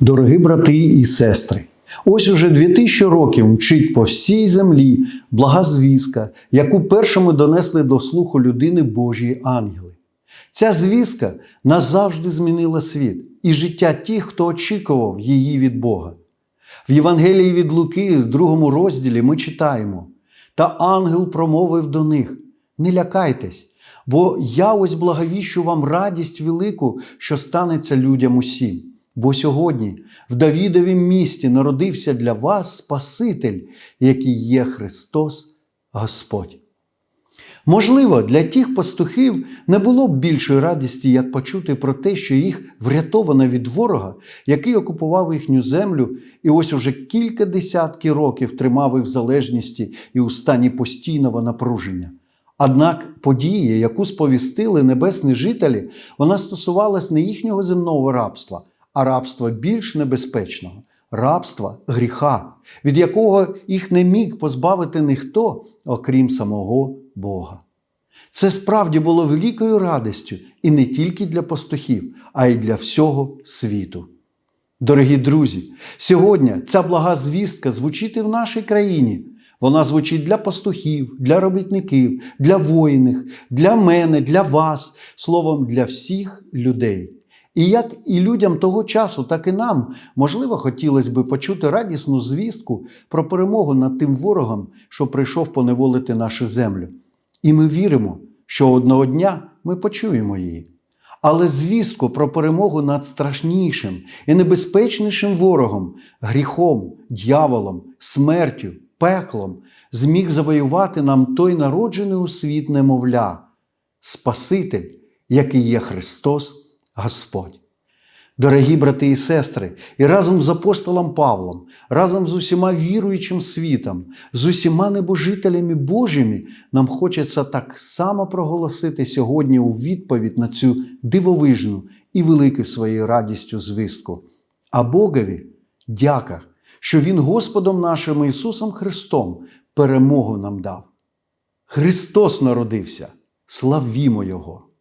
Дорогі брати і сестри, ось уже 2000 років мчить по всій землі блага звістка, яку першими донесли до слуху людини Божі ангели. Ця звістка назавжди змінила світ і життя тих, хто очікував її від Бога. В Євангелії від Луки, в другому розділі, ми читаємо: Та ангел промовив до них: Не лякайтесь, бо я ось благовіщу вам радість велику, що станеться людям усім. Бо сьогодні в Давідовім місті народився для вас Спаситель, який є Христос Господь. Можливо, для тих пастухів не було б більшої радісті, як почути про те, що їх врятовано від ворога, який окупував їхню землю, і ось уже кілька десятків років тримав їх в залежності і у стані постійного напруження. Однак подія, яку сповістили небесні жителі, вона стосувалась не їхнього земного рабства, а рабства більш небезпечного рабства гріха, від якого їх не міг позбавити ніхто, окрім самого Бога. Це справді було великою радістю і не тільки для пастухів, а й для всього світу. Дорогі друзі, сьогодні ця блага звістка звучить і в нашій країні. Вона звучить для пастухів, для робітників, для воїнів, для мене, для вас, словом, для всіх людей. І як і людям того часу, так і нам, можливо, хотілося би почути радісну звістку про перемогу над тим ворогом, що прийшов поневолити нашу землю. І ми віримо, що одного дня ми почуємо її. Але звістку про перемогу над страшнішим і небезпечнішим ворогом, гріхом, дьяволом, смертю, пеклом зміг завоювати нам той народжений у світ немовля, Спаситель, який є Христос Господь. Дорогі брати і сестри, і разом з апостолом Павлом, разом з усіма віруючим світом, з усіма небожителями Божими, нам хочеться так само проголосити сьогодні у відповідь на цю дивовижну і велику своєю радістю звістку. А Богові дяка, що Він Господом нашим Ісусом Христом перемогу нам дав. Христос народився, славімо Його!